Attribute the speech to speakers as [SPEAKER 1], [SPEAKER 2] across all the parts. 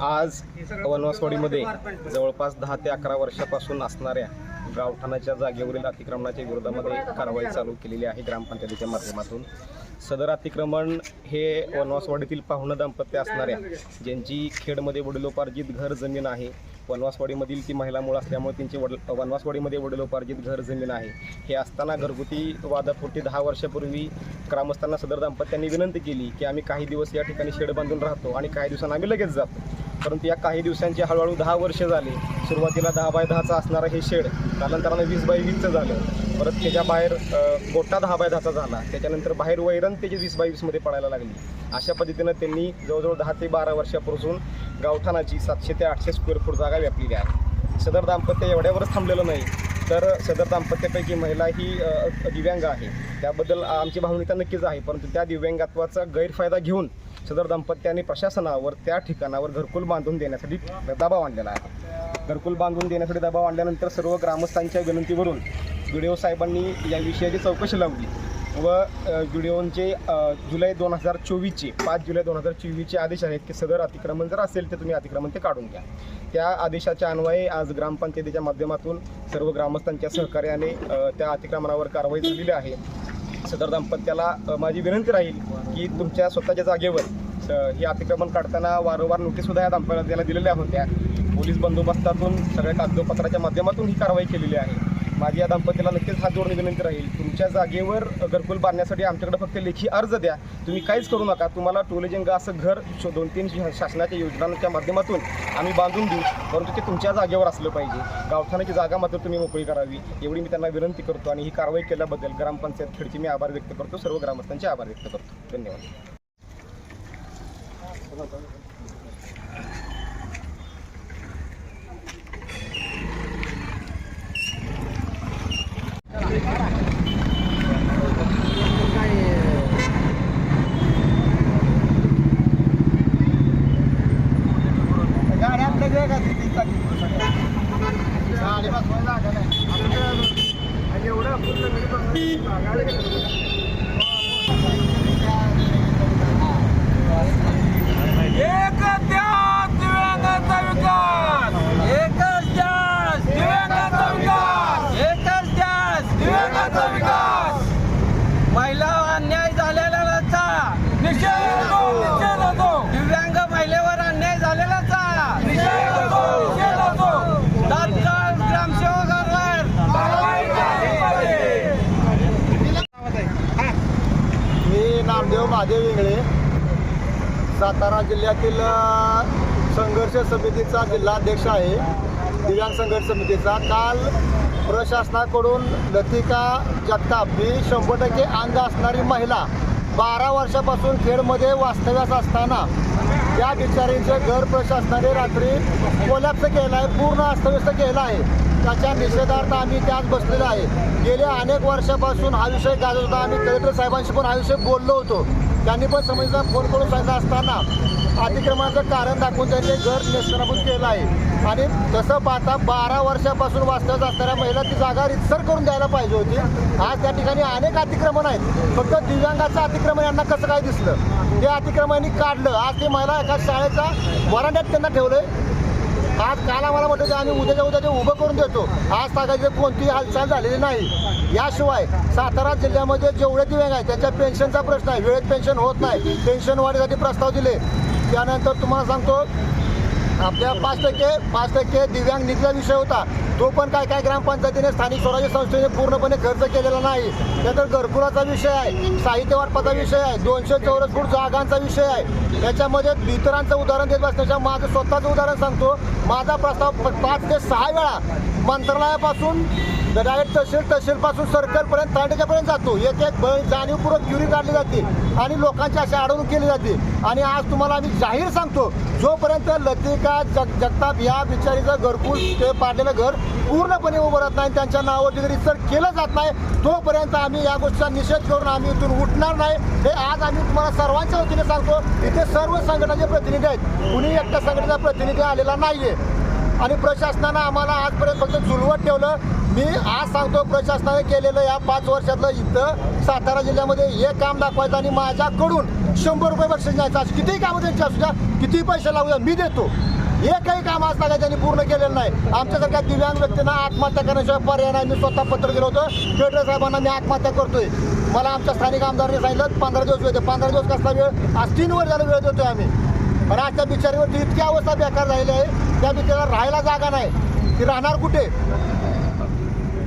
[SPEAKER 1] आज वनवासवाडीमध्ये जवळपास दहा ते अकरा वर्षापासून असणाऱ्या गावठाणाच्या जागेवरील अतिक्रमणाच्या विरोधामध्ये कारवाई चालू केलेली आहे ग्रामपंचायतीच्या माध्यमातून. सदर अतिक्रमण हे वनवासवाडीतील पाहुणं दाम्पत्य असणाऱ्या ज्यांची खेडमध्ये वडिलोपार्जित घर जमीन आहे वनवासवाडीमधील ती महिला मूळ असल्यामुळे त्यांची वडील वनवासवाडीमध्ये वडिलोपार्जित घर जमीन आहे. हे असताना घरगुती वादापोटी दहा वर्षापूर्वी ग्रामस्थांना सदर दाम्पत्यांनी विनंती केली की आम्ही काही दिवस या ठिकाणी शेड बांधून राहतो आणि काही दिवसांना आम्ही लगेच जातो. परंतु या काही दिवसांची हळूहळू दहा वर्ष झाली. सुरुवातीला दहा बाय दहाचा असणारं हे शेड कालांतरानं वीस बाय वीसचं झालं. परत त्याच्या बाहेर गोटा दहा बाय दहाचा झाला. त्याच्यानंतर बाहेर वैरण त्याची वीस बाय वीसमध्ये पडायला लागली. अशा पद्धतीनं त्यांनी जवळजवळ दहा ते बारा वर्षापासून गावठाणाची सातशे ते आठशे स्क्वेअर फूट जागा व्यापलेली आहे. सदर दाम्पत्य एवढ्यावरच थांबलेलं नाही तर सदर दाम्पत्यापैकी महिला ही दिव्यांग आहे. त्याबद्दल आमची भावनिकता नक्कीच आहे परंतु त्या दिव्यांगत्वाचा गैरफायदा घेऊन सदर दाम्पत्याने प्रशासनावर त्या ठिकाणावर घरकुल बांधून देण्यासाठी दबाव आणलेला आहे. घरकुल बांधून देण्यासाठी दबाव आणल्यानंतर सर्व ग्रामस्थांच्या विनंतीवरून व्हिडिओ साहेबांनी या विषयाची चौकशी लावली व व्हिडिओचे जुलै दोन हजार चोवीसचे पाच जुलै दोन हजार चोवीसचे आदेश आहेत की सदर अतिक्रमण जर असेल तर तुम्ही अतिक्रमण ते काढून घ्या. त्या आदेशाच्या अन्वये आज ग्रामपंचायतीच्या माध्यमातून सर्व ग्रामस्थांच्या सहकार्याने त्या अतिक्रमणावर कारवाई झालेली आहे. सदर दाम्पत्याला माझी विनंती राहील की तुमच्या स्वतःच्या जागेवर हे अतिक्रमण काढताना वारंवार नोटीससुद्धा या दाम्पत्याला दिलेल्या होत्या. पोलीस बंदोबस्तातून सगळ्या कागदोपत्राच्या माध्यमातून ही कारवाई केलेली आहे. माझी या दाम्पत्याला नक्कीच हात जोडणे विनंती राहील. तुमच्या जागेवर घरकुल बांधण्यासाठी आमच्याकडे फक्त लेखी अर्ज द्या. तुम्ही काहीच करू नका. तुम्हाला टोलेजंग असं घर शो- दोन तीन शा- शासनाच्या योजनांच्या माध्यमातून आम्ही बांधून देऊ. परंतु ते तुमच्या जागेवर असलं पाहिजे. गावठाणाची जागा मात्र तुम्ही मोकळी करावी. एवढी मी त्यांना विनंती करतो आणि ही कारवाई केल्याबद्दल ग्रामपंचायत खेडचे मी आभार व्यक्त करतो. सर्व ग्रामस्थांचे आभार व्यक्त करतो. धन्यवाद
[SPEAKER 2] गाडी आपल्या वेगळ्या तिथे गाडी बसवायला जागा नाही आपल्याला एवढं पूर्ण
[SPEAKER 3] एक ध्यास दिव्यांगाचा विकास एकच ध्यास दिव्यांगाचा विकास एकच ध्यास दिव्यांगाचा विकास महिला अन्याय झालेल्याचा निषेध होतो निषेध होतो दिव्यांग महिलेवर अन्याय झालेल्याचा निषेध होतो निषेध होतो तात्काळ ग्रामसेवकांवर कारवाई झाली पाहिजे
[SPEAKER 2] मी नामदेव महादेव इंगळे सातारा जिल्ह्यातील संघर्ष समितीचा जिल्हाध्यक्ष आहे. दिव्यांग संघर्ष समितीचा. काल प्रशासनाकडून लतिका जगताप ही शंभर टक्के अंध असणारी महिला बारा वर्षापासून खेडमध्ये वास्तव्यास असताना या बिचारींचं घर प्रशासनाने रात्री कोलॅप्स केलं आहे पूर्ण अस्तव्यस्त केलं आहे त्याच्या निषेधार्थ आम्ही त्यात बसलेलो आहे. गेल्या अनेक वर्षापासून हा विषय गाजत होता. आम्ही कलेक्टर साहेबांशी पण हा विषय बोललो होतो. त्यांनी पण समजला फोन करून सांगितलं असताना अतिक्रमणाचं कारण दाखवून त्यांनी घर निष्काळजीपणे केलं आहे. आणि तसं पाहता बारा वर्षापासून वास्तव्यात असणाऱ्या महिला ती जागा रितसर करून द्यायला पाहिजे होती. आज त्या ठिकाणी अनेक अतिक्रमण आहेत. फक्त दिव्यांगाचं अतिक्रमण यांना कसं काय दिसलं? ते अतिक्रमणांनी काढलं. आज ती महिला एका शाळेचा वरांड्यात त्यांना ठेवलं आज काल आम्हाला म्हणतो की आम्ही उद्याच्या उद्या ते उभं करून देतो. आज तागाची कोणतीही हालचाल झालेली नाही. याशिवाय सातारा जिल्ह्यामध्ये जेवढे दिव्यांग आहेत त्यांच्या पेन्शनचा प्रश्न आहे. वेळेत पेन्शन होत नाही. पेन्शन वाढीसाठी प्रस्ताव दिले. त्यानंतर तुम्हाला सांगतो आपल्या पाच टक्के पाच टक्के दिव्यांग निधीचा विषय होता. तो पण काय काय ग्रामपंचायतीने स्थानिक स्वराज्य संस्थेने पूर्णपणे खर्च केलेला नाही. त्यानंतर घरकुलाचा विषय आहे साहित्य वाटपाचा विषय आहे दोनशे चौरस फूट जागांचा विषय आहे. याच्यामध्ये इतरांचं उदाहरण देत बसण्याच्या माझं स्वतःचं उदाहरण सांगतो. माझा प्रस्ताव पाच ते सहा वेळा मंत्रालयापासून डायरेक्ट तहसील तहसीलपासून सर्कलपर्यंत तांडक्यापर्यंत जातो. एक एक जाणीवपूर्वक क्युरी काढली जाते आणि लोकांची अशी अडवणूक केली जाते. आणि आज तुम्हाला आम्ही जाहीर सांगतो जोपर्यंत लतिका जग जगताप या बिचारीचं घरकुल ते पाडलेलं घर पूर्णपणे उभं राहत नाही त्यांच्या नावावर रिसर केलं जात नाही तोपर्यंत आम्ही या गोष्टीचा निषेध करून आम्ही इथून उठणार नाही. हे आज आम्ही तुम्हाला सर्वांच्या वतीने सांगतो इथे सर्व संघटनाचे प्रतिनिधी आहेत. कुणी एकट्या संघटनेचा प्रतिनिधी आलेला नाहीये. आणि प्रशासनानं आम्हाला आजपर्यंत फक्त झुलवत ठेवलं. मी आज सांगतो प्रशासनाने केलेलं या पाच वर्षातलं इथं सातारा जिल्ह्यामध्ये हे काम दाखवायचं आणि माझ्याकडून शंभर रुपये बक्षीस द्यायचं असं कितीही कामं त्यांची असू द्या कितीही पैसे लागू द्या मी देतो. हे काही काम आज लागायचं त्यांनी पूर्ण केलेलं नाही. आमच्यासारख्या दिव्यांग व्यक्तींना आत्महत्या करण्याशिवाय पर्याय नाही. मी स्वतः पत्र दिलं होतं. फेडरल साहेबांना मी आत्महत्या करतोय. मला आमच्या स्थानिक आमदारांनी सांगितलं पंधरा दिवस वेळ पंधरा दिवस कसला वेळ? आज तीन वर झाला वेळ देतोय आम्ही. पण आज त्या बिचारीवरती इतकी अवस्था बेकार झालेली आहे. त्या बिचाराला राहायला जागा नाही. ती राहणार कुठे?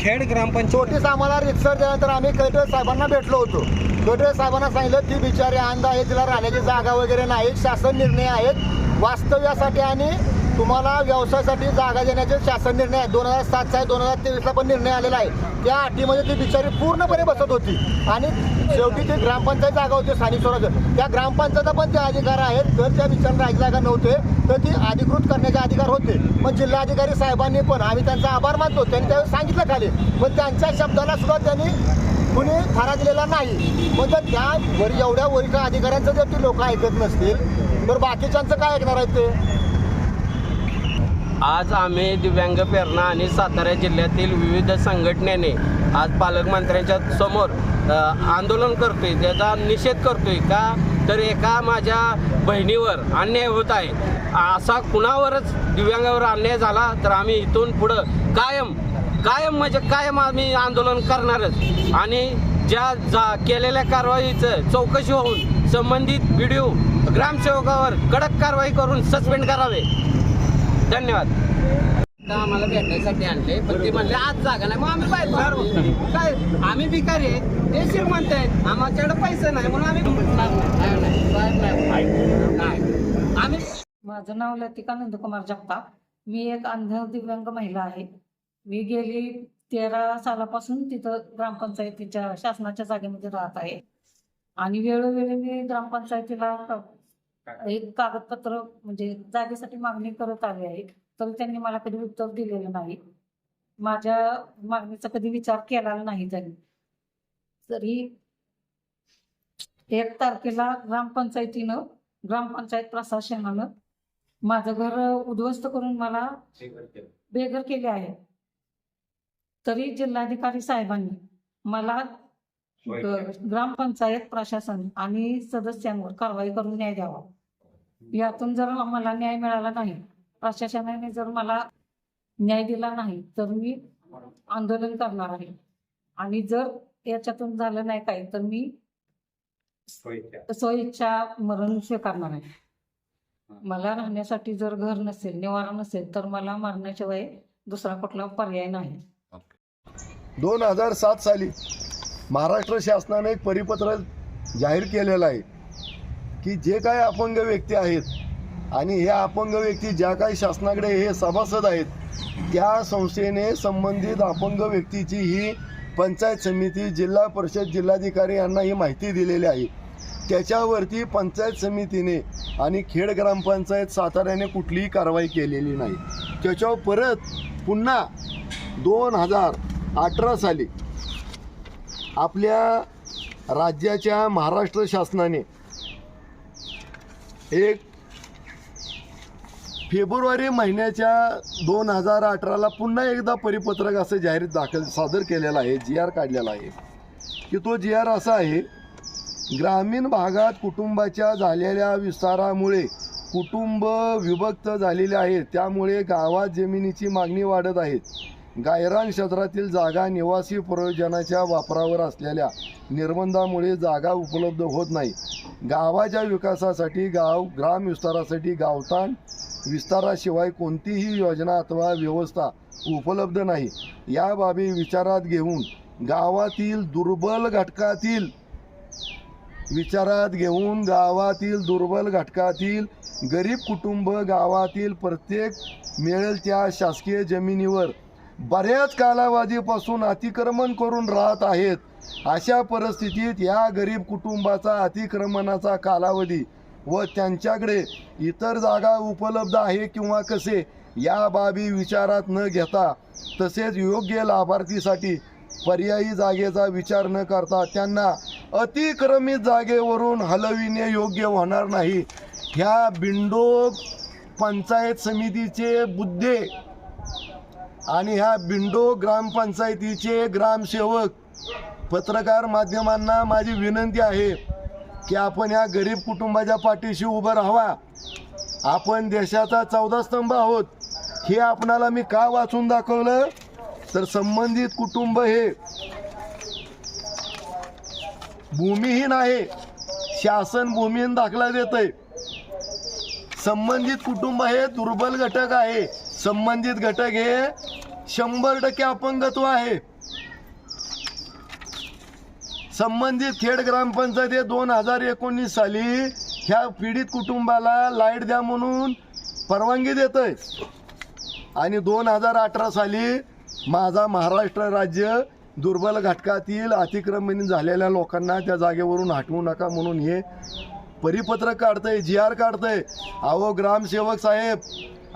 [SPEAKER 1] खेड ग्रामपंचायत.
[SPEAKER 2] छोटीच आम्हाला रितसर त्यानंतर आम्ही कलेक्टर साहेबांना भेटलो होतो. कलेक्टर साहेबांना सांगितलं ती बिचारी अंध आहे तिला राहण्याची जागा वगैरे नाही शासन निर्णय आहेत. वास्तव्यासाठी आणि तुम्हाला व्यवसायासाठी जागा देण्याचे शासन निर्णय आहे. दोन हजार सातचा आहे दोन हजार तेवीसला पण निर्णय आलेला आहे. त्या अटीमध्ये ती बिचारी पूर्णपणे बसत होती. आणि शेवटी ती ग्रामपंचायत जागा होती स्थानिक स्वराज्य. त्या ग्रामपंचायतचा पण ते अधिकार आहेत. जर त्या बिचारी राहायची जागा नव्हते तर ती अधिकृत करण्याचे अधिकार होते. मग जिल्हाधिकारी साहेबांनी पण आम्ही त्यांचा आभार मानतो. त्यांनी त्यावेळी सांगितलं खाली. पण त्यांच्या शब्दाला सुद्धा त्यांनी कुणी थारा दिलेला नाही. मग जर त्या वर एवढ्या वरिष्ठ अधिकाऱ्यांचं जर ती लोक ऐकत नसतील तर बाकीच्यांचं काय ऐकणार आहेत ते?
[SPEAKER 3] आज आम्ही दिव्यांग प्रेरणा आणि सातारा जिल्ह्यातील विविध संघटनेने आज पालकमंत्र्यांच्या समोर आंदोलन करतोय त्याचा निषेध करतोय का? तर एका माझ्या बहिणीवर अन्याय होत आहे. असा कुणावरच दिव्यांगावर अन्याय झाला तर आम्ही इथून पुढं कायम कायम म्हणजे कायम आम्ही आंदोलन करणारच. आणि ज्या जा केलेल्या कारवाईचं चौकशी होऊन संबंधित व्हिडिओ ग्रामसेवकावर कडक कारवाई करून सस्पेंड करावे. धन्यवाद. आम्हाला भेटायसाठी आणले पण ते म्हणले आज जागा नाही. मग आम्ही बाहेर काय? आम्ही भिकारी आहे ते श्रीमंत आहेत. आमच्याकडे पैसे नाही म्हणून आम्ही नाही, नाही, नाही, नाही. आम्ही
[SPEAKER 4] माझं नाव लतिका नंदकुमार जगताप. मी एक अंध दिव्यांग महिला आहे. मी गेली तेरा सालापासून तिथं ग्रामपंचायतीच्या शासनाच्या जागेमध्ये राहत आहे. आणि वेळोवेळी मी ग्रामपंचायतीला एक कागदपत्र म्हणजे जागेसाठी मागणी करत आली आहे तर त्यांनी मला कधी उत्तर दिलेलं नाही. माझ्या मागणीचा कधी विचार केलेला नाही त्यांनी. तरी एक तारखेला ग्रामपंचायतीनं ग्रामपंचायत प्रशासनानं माझं घर उद्ध्वस्त करून मला बेघर केले. आहे. तरी जिल्हाधिकारी साहेबांनी मला ग्रामपंचायत प्रशासन आणि सदस्यांवर कारवाई करून न्याय द्यावा. यातून जर मला न्याय मिळाला नाही प्रशासनाने जर मला न्याय दिला नाही तर मी आंदोलन करणार आहे. आणि जर याच्यातून झालं नाही काही तर मी स्वइच्छा. मरण स्वीकारणार आहे. मला राहण्यासाठी जर घर नसेल निवारा नसेल तर मला मरण्याशिवाय दुसरा कुठला पर्याय नाही.
[SPEAKER 5] दोन हजार सात साली महाराष्ट्र शासनाने एक परिपत्र जाहीर केलेलं आहे. की जे काही अपंग व्यक्ती आहेत आणि हे अपंग व्यक्ती ज्या काही शासनाकडे हे सभासद आहेत त्या संस्थेने संबंधित अपंग व्यक्तीची ही पंचायत समिती जिल्हा परिषद जिल्हाधिकारी यांना ही माहिती दिलेली आहे. त्याच्यावरती पंचायत समितीने आणि खेड ग्रामपंचायत साताऱ्याने कुठलीही कारवाई केलेली नाही. त्याच्यावर परत पुन्हा दोन हजार अठरा साली आपल्या राज्याच्या महाराष्ट्र शासनाने एक फेब्रुवारी महिन्याच्या दोन हजार अठराला पुन्हा एकदा परिपत्रक असं जाहीर दाखल सादर केलेलं आहे जी आर काढलेला आहे. की तो जी आर असा आहे ग्रामीण भागात कुटुंबाच्या झालेल्या विस्तारामुळे कुटुंब विभक्त झालेले आहेत. त्यामुळे गावात जमिनीची मागणी वाढत आहे. गायरान क्षेत्रातील जागा निवासी प्रयोजनाच्या वापरावर असलेल्या निर्बंधामुळे जागा उपलब्ध होत नाही. गावाच्या विकासासाठी गाव ग्राम विस्तारासाठी गावताण विस्ताराशिवाय कोणतीही योजना अथवा व्यवस्था उपलब्ध नाही. या बाबी विचारात घेऊन गावातील दुर्बल घटकातील विचारात घेऊन गावातील दुर्बल घटकातील गरीब कुटुंब गावातील प्रत्येक मिळेल त्या शासकीय जमिनीवर बऱ्याच कालावधीपासून अतिक्रमण करून राहत आहेत. अशा परिस्थितीत या गरीब कुटुंबाचा अतिक्रमणाचा कालावधी व त्यांच्याकडे इतर जागा उपलब्ध आहे किंवा कसे या बाबी विचारात न घेता तसेच योग्य लाभार्थीसाठी पर्यायी जागेचा विचार न करता त्यांना अतिक्रमित जागेवरून हलविणे योग्य होणार नाही. ह्या बिंडोक पंचायत समितीचे बुद्धे आणि ह्या बिंडो ग्रामपंचायतीचे ग्रामसेवक पत्रकार माध्यमांना माझी विनंती आहे की आपण या गरीब कुटुंबाच्या पाठीशी उभं राहावा. आपण देशाचा चौदा स्तंभ आहोत. हे आपणाला मी का वाचून दाखवलं? तर संबंधित कुटुंब हे भूमिहीन आहे. शासन भूमिहीन दाखला देत आहे संबंधित कुटुंब हे दुर्बल घटक आहे. संबंधित घटक हे शंभर टक्के अपंगत्व आहे. संबंधित खेड ग्रामपंचायत हे दोन हजार एकोणीस साली ह्या पीडित कुटुंबाला लाइट द्या म्हणून परवानगी देत आहे आणि दोन हजार अठरा साली माझा महाराष्ट्र राज्य दुर्बल घटकातील अतिक्रमण झालेल्या लोकांना त्या जागेवरून हटवू नका म्हणून हे परिपत्रक काढतंय जी आर काढतंय. अहो ग्रामसेवक साहेब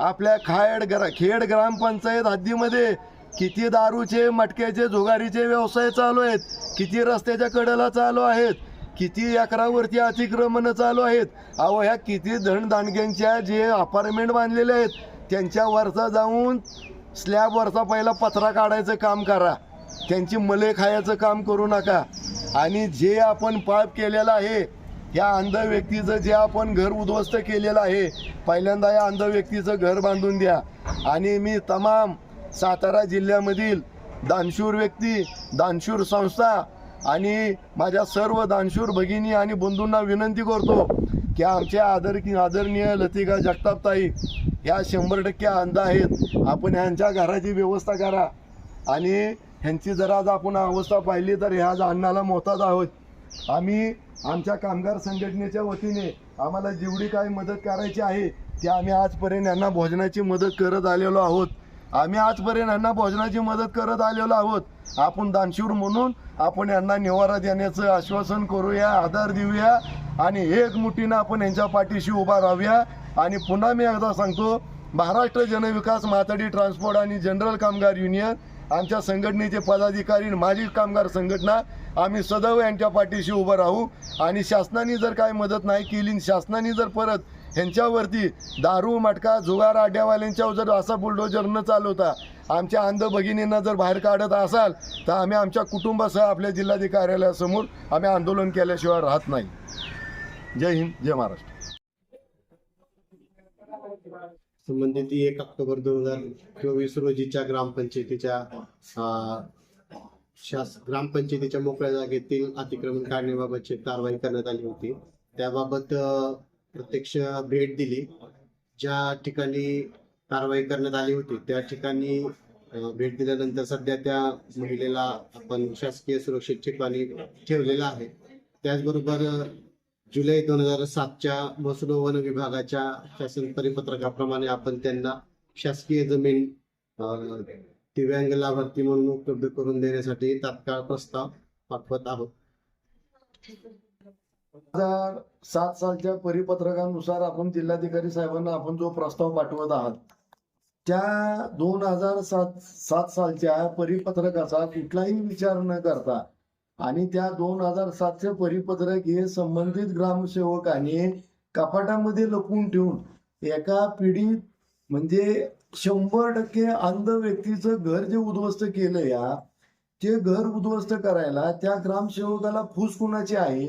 [SPEAKER 5] आपल्या खायड ग्रा खेड ग्रामपंचायत हद्दीमध्ये किती दारूचे मटक्याचे जुगारीचे व्यवसाय चालू आहेत? किती रस्त्याच्या कडेला चालू आहेत? किती एकरावरती अतिक्रमणं चालू आहेत? अहो ह्या किती धनदानग्यांच्या जे अपार्टमेंट बांधलेले आहेत त्यांच्यावरचा जाऊन स्लॅबवरचा पहिला पत्रा काढायचं काम करा. त्यांची मले खायचं काम करू नका. आणि जे आपण पाप केलेलं आहे या अंध व्यक्तीचं जे आपण घर उद्ध्वस्त केलेलं आहे पहिल्यांदा या अंध व्यक्तीचं घर बांधून द्या. आणि मी तमाम सातारा जिल्ह्यामधील दानशूर व्यक्ती दानशूर संस्था आणि माझ्या सर्व दानशूर भगिनी आणि बंधूंना विनंती करतो की आमच्या आदर आदरणीय लतिका जगतापताई ह्या शंभर टक्के अंध आहेत. आपण ह्यांच्या घराची व्यवस्था करा. आणि ह्यांची जर आज आपण अवस्था पाहिली तर ह्या अन्नाला मोहताज आहोत. आम्ही आमच्या कामगार संघटनेच्या वतीने आम्हाला जेवढी काही मदत करायची आहे ती आम्ही आजपर्यंत यांना भोजनाची मदत करत आलेलो आहोत. आम्ही आजपर्यंत यांना भोजनाची मदत करत आलेलो आहोत. आपण दानशूर म्हणून आपण यांना निवारा देण्याचं आश्वासन करूया आधार देऊया आणि एक मुठीनं आपण यांच्या पाठीशी उभा राहूया. आणि पुन्हा मी एकदा सांगतो महाराष्ट्र जनविकास माथाडी ट्रान्सपोर्ट आणि जनरल कामगार युनियन आमच्या संघटनेचे पदाधिकारी आणि माझी कामगार संघटना आम्ही सदैव यांच्या पाठीशी उभं राहू. आणि शासनाने जर काय मदत नाही केली शासनाने जर परत ह्यांच्यावरती दारू मटका जुगार आड्यावाल्यांच्यावर जर असा बुलडोजर न चालवता आमच्या अंध भगिनींना जर बाहेर काढत असाल तर आम्ही आमच्या कुटुंबासह आपल्या जिल्हाधिकारी कार्यालयासमोर आम्ही आंदोलन केल्याशिवाय राहत नाही. जय हिंद जय महाराष्ट्र.
[SPEAKER 6] संबंधित एक ऑक्टोबर दोन हजार चोवीस रोजीच्या ग्रामपंचायतीच्या शास ग्रामपंचायतीच्या मोकळ्या जागेतील अतिक्रमण काढण्याबाबतची कारवाई करण्यात आली होती. त्याबाबत प्रत्यक्ष भेट दिली. ज्या ठिकाणी कारवाई करण्यात आली होती त्या ठिकाणी भेट दिल्यानंतर सध्या त्या महिलेला आपण शासकीय सुरक्षित ठिकाणी ठेवलेलं आहे. त्याचबरोबर जुलै दोन हजार सातच्या महसूल वन विभागाच्या शासन परिपत्रकाप्रमाणे आपण त्यांना शासकीय जमीन दिव्यांग लाभार्थी म्हणून उपलब्ध करून देण्यासाठी तात्काळ प्रस्ताव पाठवत आहोत.
[SPEAKER 5] हजार सात सालच्या परिपत्रकानुसार आपण जिल्हाधिकारी साहेबांना आपण जो प्रस्ताव पाठवत आहात त्या दोन हजार सात सात सालच्या परिपत्रकाचा कुठलाही विचार न करता आणि त्या दोन हजार सातशे परिपत्रक हे संबंधित ग्रामसेवकाने कपाटामध्ये लपवून ठेवून एका पिढीत म्हणजे शंभर टक्के अंध व्यक्तीचं घर जे उद्ध्वस्त केलं या ते घर उद्ध्वस्त करायला त्या ग्रामसेवकाला फूस कुणाची आहे?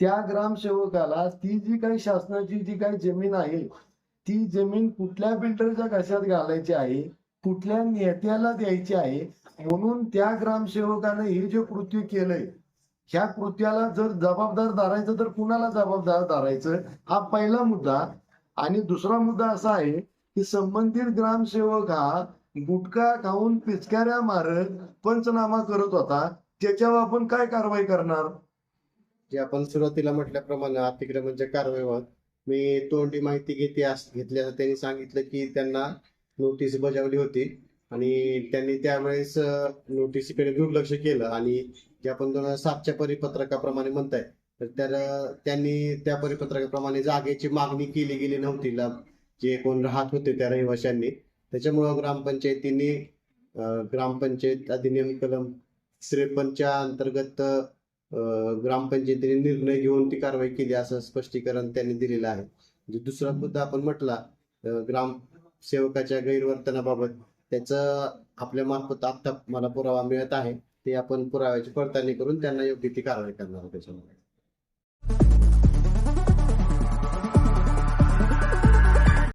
[SPEAKER 5] त्या ग्रामसेवकाला ती जी काही शासनाची जी काही जमीन आहे ती जमीन कुठल्या बिल्डरच्या कशात घालायची आहे? कुठल्या नेत्याला द्यायची आहे? म्हणून त्या ग्रामसेवकाने हे जे कृत्य केलंय ह्या कृत्याला जर जबाबदार धरायचं तर कुणाला जबाबदार धरायचं? हा पहिला मुद्दा. आणि दुसरा मुद्दा असा आहे की संबंधित ग्रामसेवक हा गुटखा खाऊन पिचकाऱ्या मारत पंचनामा करत होता. त्याच्यावर आपण काय कारवाई करणार?
[SPEAKER 6] जे आपण सुरुवातीला म्हटल्याप्रमाणे अतिक्रमणच्या कारवाईवर मी तोंडी माहिती घेते अस- त्यांनी सांगितलं की त्यांना नोटीस बजावली होती. आणि त्यांनी त्यावेळेस नोटीसीकडे दुर्लक्ष केलं. आणि जे आपण दोन हजार सातच्या परिपत्रकाप्रमाणे म्हणताय तर त्या त्यांनी त्या परिपत्रकाप्रमाणे जागेची मागणी केली गेली नव्हती. जे कोण राहत होते त्या रहिवाशांनी. त्याच्यामुळं ग्रामपंचायतींनी ग्रामपंचायत अधिनियम कलम त्रेपन्नच्या अंतर्गत ग्रामपंचायतीने निर्णय घेऊन ती कारवाई केली असं स्पष्टीकरण त्यांनी दिलेलं आहे. म्हणजे दुसरा मुद्दा आपण म्हटला ग्रामसेवकाच्या गैरवर्तनाबाबत. त्याचं आपल्या मार्फत आता मला पुरावा मिळत आहे ते आपण पुराव्याची पडताळणी करून त्यांना योग्य ती कारवाई करणार आहोत त्याच्यामध्ये.